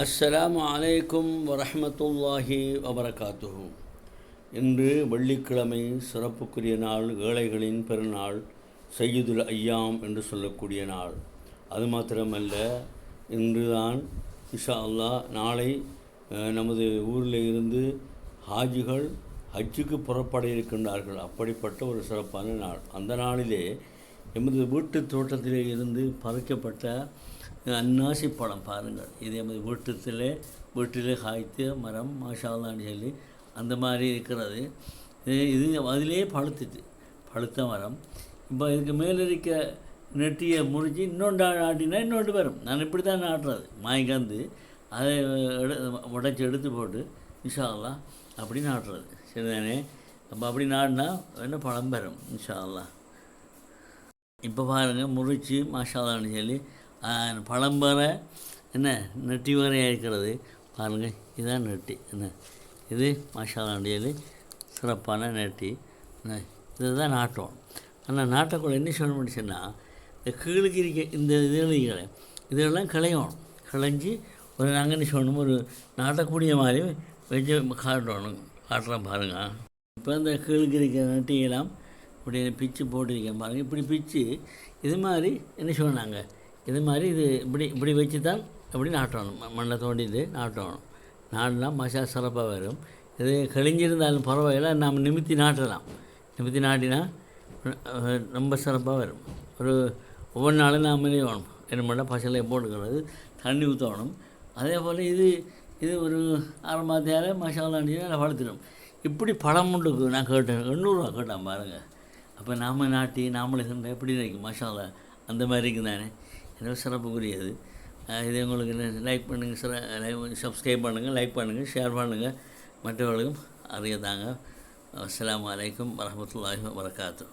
அஸ்ஸலாம் அலைக்கும் வரமத்துல்லாஹி வபரகாத்துஹு. இன்று வெள்ளிக்கிழமை சிறப்புக்குரிய நாள் ஏழைகளின் பெருநாள் சையீதுல் ஐயாம் என்று சொல்லக்கூடிய நாள். அது மாத்திரமல்ல இன்றுதான் இஷா அல்லாஹ் நாளை நமது ஊரில் இருந்து ஹாஜிகள் ஹஜ்ஜுக்கு புறப்பட இருக்கின்றார்கள். அப்படிப்பட்ட ஒரு சிறப்பான நாள். அந்த நாளிலே எமது வீட்டு தோட்டத்திலே இருந்து பறிக்கப்பட்ட அன்னாசி பழம் பாருங்கள். இதே மாதிரி வீட்டத்தில் வீட்டிலே காய்த்த மரம் மாஷாலான்னு சொல்லி அந்த மாதிரி இருக்கிறது. இது அதிலே பழுத்துட்டு பழுத்த மரம். இப்போ இதுக்கு மேலே இருக்க நெட்டியை முறிச்சு இன்னொன்று நாட்டினா இன்னொன்று வரும். நான் இப்படி தான் நாட்டுறது வாங்கிக்காந்து அதை எடு உடச்சி எடுத்து போட்டு இன்ஷா அப்படின்னு அப்படி நாட்டுறது சரிதானே அப்போ அப்படி நாடினா என்ன பழம் வரும் இன்ஷால்லாஹ் இப்போ பாருங்கள் முறிச்சு மாஷாலான்னு சொல்லி ஆஹ், என்ன நெட்டி வரையாக இருக்கிறது? பாருங்கள் இதுதான் நெட்டி. என்ன இது மசாலாண்டியது சிறப்பான நெட்டி. என்ன இதுதான் நாட்டம் ஆனால் நாட்டக்குள்ள என்ன சொல்ல முடிச்சுன்னா இந்த கீழுக்கு இருக்க இந்த இதுகளை இதெல்லாம் கிளையணும். கிளைஞ்சி ஒரு நாங்கள் என்ன சொல்லணும் ஒரு நாட்டக்கூடிய மாதிரி வச்சு காட்டணும். காட்டுறோம் பாருங்கள் இப்போ இந்த கீழுக்கு இருக்கிற நெட்டியெல்லாம் இப்படி பிச்சு போட்டிருக்கேன் பாருங்கள் இப்படி பிச்சு இது மாதிரி என்ன சொன்னாங்க? இது மாதிரி இது இப்படி இப்படி வச்சு தான் இப்படி நாட்டணும். ம- மண்ணை தோண்டிட்டு நாட்டணும். நாடுனா மசா சிறப்பாக வரும். இது கழிஞ்சிருந்தாலும் பரவாயில்ல நாம் நிமித்தி நாட்டலாம். நிமித்தி நாட்டினா ரொம்ப சிறப்பாக வரும். ஒரு ஒவ்வொரு நாளும் நாம் வேணும் என்ன பண்ணால் பசலை போட்டுக்கிறது தண்ணி ஊற்றணும் அதே போல் இது இது ஒரு அரை மாதத்தால் மசாலாண்டி அடிச்சு வளர்த்துடும் இப்படி பழம் உண்டுக்கு நான் கேட்டேன். எண்ணூறுரூவா கேட்டேன் பாருங்கள் அப்போ நாம் நாட்டி நாமளே செஞ்சா எப்படி இருக்கும்? மசாலா அந்த மாதிரி இருக்கும் தானே எனவே சிறப்புக்குரியது. இது உங்களுக்கு லைக் பண்ணுங்கள் சிற லைக் சப்ஸ்கிரைப் பண்ணுங்கள் லைக் பண்ணுங்கள் ஷேர் பண்ணுங்கள் மற்றவர்களுக்கும் அறிய தாங்க. அஸ்ஸலாமு அலைக்கும் வரஹ்மத்துல்லாஹி வரகாத்து